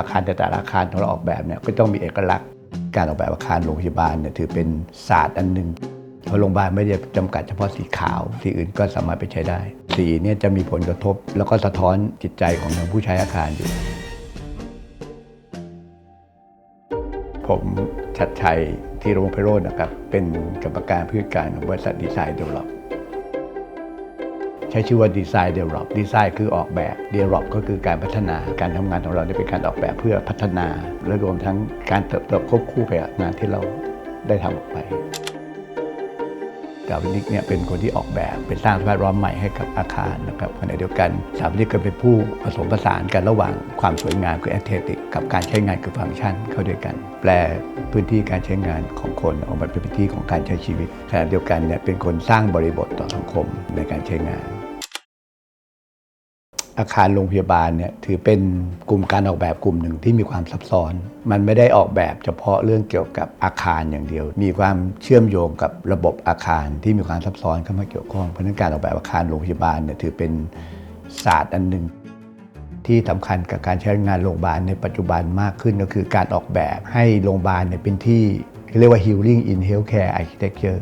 อาคารแต่แต่ละอาคารของเราออกแบบเนี่ยก็ต้องมีเอกลักษณ์ การออกแบบอาคารโรงพยาบาลเนี่ยถือเป็นศาสตร์อันหนึ่งเพราะโรงพยาบาลไม่ได้จำกัดเฉพาะสีขาว สีอื่นก็สามารถไปใช้ได้ สีเนี่ยจะมีผลกระทบ แล้วก็สะท้อนจิตใจของทางผู้ใช้อาคารอยู่ ผมชัดชัยที่โรงพยาบาลนะครับ เป็นกรรมการผู้จัดการของบริษัทดีไซน์เดเวลอป ช้ชื่อว่าดีไซน์เดเวลอปดีไซน์คือออกแบบเดเวลอปก็คือการพัฒนาการทำงานของเราเนี่ยเป็นการออกแบบเพื่อพัฒนา และรวมทั้งการเติบโตควบคู่ไปกับงานที่เราได้ทำออกไปสถาปนิกเนี่ยเป็นคนที่ออกแบบเป็นสร้างสภาพแวดล้อมใหม่ให้กับอาคารนะครับขณะเดียวกันสถาปนิกก็เป็นผู้ผสมผสานกันระหว่างความสวยงามคือแอสเทติกกับการใช้งานคือฟังก์ชันเข้าด้วยกัน แปลพื้นที่การใช้งานของคนออกมาเป็นพื้นที่ของการใช้ชีวิตขณะเดียวกันเนี่ยเป็นคนสร้างบริบทต่อสังคมในการใช้งาน อาคารโรงพยาบาลเนี่ยถือเป็นกลุ่มการออกแบบกลุ่มหนึ่งที่มีความซับซ้อน มันไม่ได้ออกแบบเฉพาะเรื่องเกี่ยวกับอาคารอย่างเดียว มีความเชื่อมโยงกับระบบอาคารที่มีความซับซ้อนเข้ามาเกี่ยวข้องเพราะฉะนั้นการออกแบบอาคารโรงพยาบาลเนี่ยถือเป็นศาสตร์อันหนึ่งที่สำคัญกับการใช้งานโรงพยาบาลในปัจจุบันมากขึ้นก็คือการออกแบบให้โรงพยาบาลเนี่ยเป็นที่เรียกว่า healing in healthcare architecture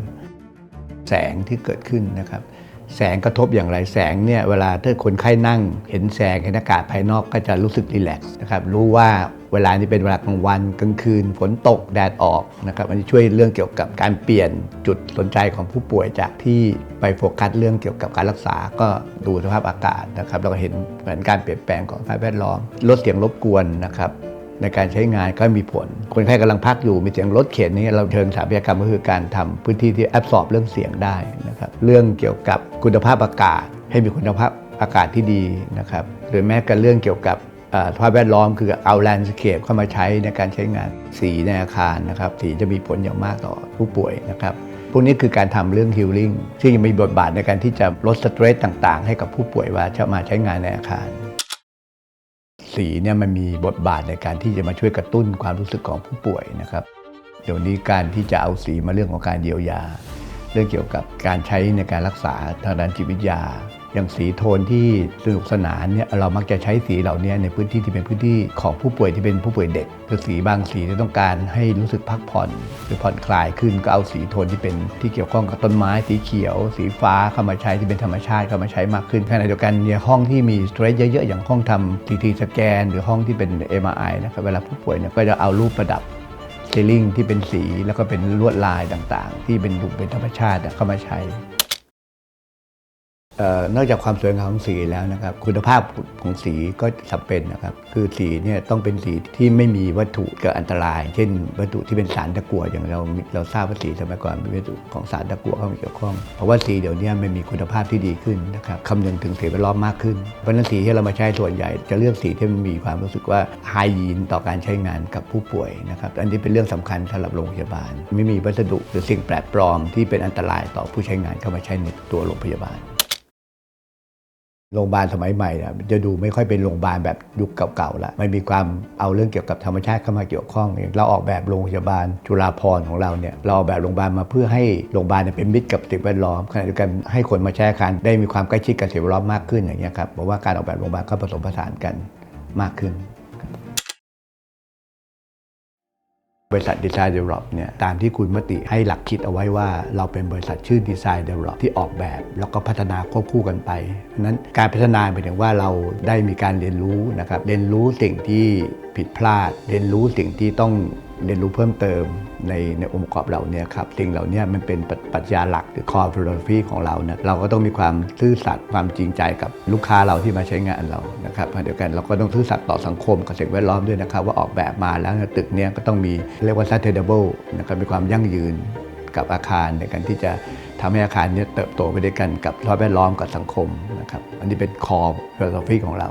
แสงที่เกิดขึ้นนะครับ แสงกระทบอย่างไรแสงเนี่ยเวลาถ้าคนไข้นั่ง เห็นแสงเห็นอากาศภายนอกก็จะรู้สึกรีแลกซ์นะครับรู้ว่าเวลานี้เป็นเวลากลางวันกลางคืนฝนตกแดดออกนะครับอันนี้ช่วยเรื่องเกี่ยวกับการเปลี่ยนจุดสนใจของผู้ป่วยจากที่ไปโฟกัสเรื่องเกี่ยวกับการรักษาก็ดูสภาพอากาศนะครับแล้วก็เห็นแผนการเปลี่ยนแปลงของสภาพแวดล้อมลดเสียงรบกวนนะครับ ในการใช้งานก็มีผล คนไข้กำลังพักอยู่มีเสียงรถเข็นนี่เราเชิญสถาปัตยกรรมก็คือการทำพื้นที่ที่แอบสอบเรื่องเสียงได้นะครับเรื่องเกี่ยวกับคุณภาพอากาศ ให้มีคุณภาพอากาศที่ดีนะครับหรือแม้กระทั่งเรื่องเกี่ยวกับสภาพแวดล้อมคือเอาแลนด์สเคปเข้ามาใช้ในการใช้งานสีในอาคารนะครับสีจะมีผลอย่างมากต่อผู้ป่วยนะครับพวกนี้คือการทำเรื่องฮิลลิ่งซึ่งมีบทบาทในการที่จะลดสเตรสต่าง ๆ ให้กับผู้ป่วยว่าจะมาใช้งานในอาคาร สีเนี่ยมันมีบทบาทในการที่จะมาช่วยกระตุ้นความรู้สึกของผู้ป่วยนะครับ เดี๋ยวนี้การที่จะเอาสีมาเรื่องของการเยียวยา เรื่องเกี่ยวกับการใช้ในการรักษาทางด้านจิตวิทยา อย่างสีโทนที่สนุกสนานเนี่ยเรามักจะใช้สีเหล่านี้ในพื้นที่ที่เป็นพื้นที่ของผู้ป่วยที่เป็นผู้ป่วยเด็กคือสีบางสีที่ต้องการให้รู้สึกพักผ่อน หรือผ่อนคลายขึ้นก็เอาสีโทนที่เป็นที่เกี่ยวข้องกับต้นไม้สีเขียว สีฟ้าเข้ามาใช้ที่เป็นธรรมชาติเข้ามาใช้มากขึ้นขณะเดียวกันเนี่ยห้องที่มีสเตรสเยอะๆอย่างห้องทำทีทีสแกน หรือห้องที่เป็น MRI นะครับเวลาผู้ป่วยเนี่ยก็จะเอารูปประดับซีลิงที่เป็นสีแล้วก็เป็นลวดลายต่างๆ ที่เป็นดูเป็นธรรมชาติเข้ามาใช้ นอกจากความสวยงามของสีแล้วนะครับ คุณภาพของสีก็จำเป็นนะครับ คือสีเนี่ยต้องเป็นสีที่ไม่มีวัตถุเกิดอันตราย เช่น วัตถุที่เป็นสารตะกั่วอย่างเราเราทราบว่าสีสมัยก่อนมีวัตถุของสารตะกั่วเข้ามาเกี่ยวข้อง เพราะว่าสีเดี๋ยวนี้มันมีคุณภาพที่ดีขึ้นนะครับคำนึงถึงสิ่งแวดล้อมมากขึ้นเพราะนั้นสีที่เรามาใช้ส่วนใหญ่ จะเลือกสีที่มันมีความรู้สึกว่าไฮยีนต่อการใช้งานกับผู้ป่วยนะครับอันนี้เป็นเรื่องสำคัญสำหรับโรงพยาบาล ไม่มีวัสดุหรือสิ่งแปลกปลอมที่เป็นอันตรายต่อผู้ใช้งานเข้ามาใช้ในตัวโรงพยาบาล โรงพยาบาลสมัยใหม่เนี่ยจะดูไม่ค่อยเป็นโรงพยาบาลแบบยุคเก่าๆละมันมีความเอาเรื่องเกี่ยวกับธรรมชาติเข้ามาเกี่ยวข้องอย่างเราออกแบบโรงพยาบาลจุฬาภรณ์ของเราเนี่ยเราออกแบบโรงพยาบาลมาเพื่อให้โรงพยาบาลเป็นมิตรกับสิ่งแวดล้อมขณะเดียวกันให้คนมาใช้อาคารได้มีความใกล้ชิดกับสิ่งแวดล้อมมากขึ้นอย่างเงี้ยครับบอกว่าการออกแบบโรงพยาบาลก็ผสมผสานกันมากขึ้น บริษัทดีไซน์เดเวล็อปเนี่ยตามที่คุณมติให้หลักคิดเอาไว้ว่าเราเป็นบริษัทชื่อดีไซน์เดเวล็อปที่ออกแบบ แล้วก็พัฒนาควบคู่กันไปเพราะนั้นการพัฒนาหมายถึงว่าเราได้มีการเรียนรู้นะครับเรียนรู้สิ่งที่ผิดพลาด เรียนรู้สิ่งที่ต้อง เรียนรู้เพิ่มเติมในในองค์ประกอบเหล่านี้ครับสิ่งเหล่านี้มันเป็นปัจปรัชญาหลักหรือ core philosophy ของเรานะเราก็ต้องมีความซื่อสัตย์ความจริงใจกับลูกค้าเราที่มาใช้งานเรานะครับเดียวกันเราก็ต้องซื่อสัตย์ต่อสังคมกับสิ่งแวดล้อมด้วยนะครับ ว่าออกแบบมาแล้วตึกเนี้ยก็ต้องมีเรียกว่า sustainable นะครับมีความยั่งยืนกับอาคารในการที่จะทำให้อาคารนี้เติบโตไปด้วยกันกับสภาพแวดล้อมกับสังคมนะครับอันนี้เป็น core philosophy ของเรา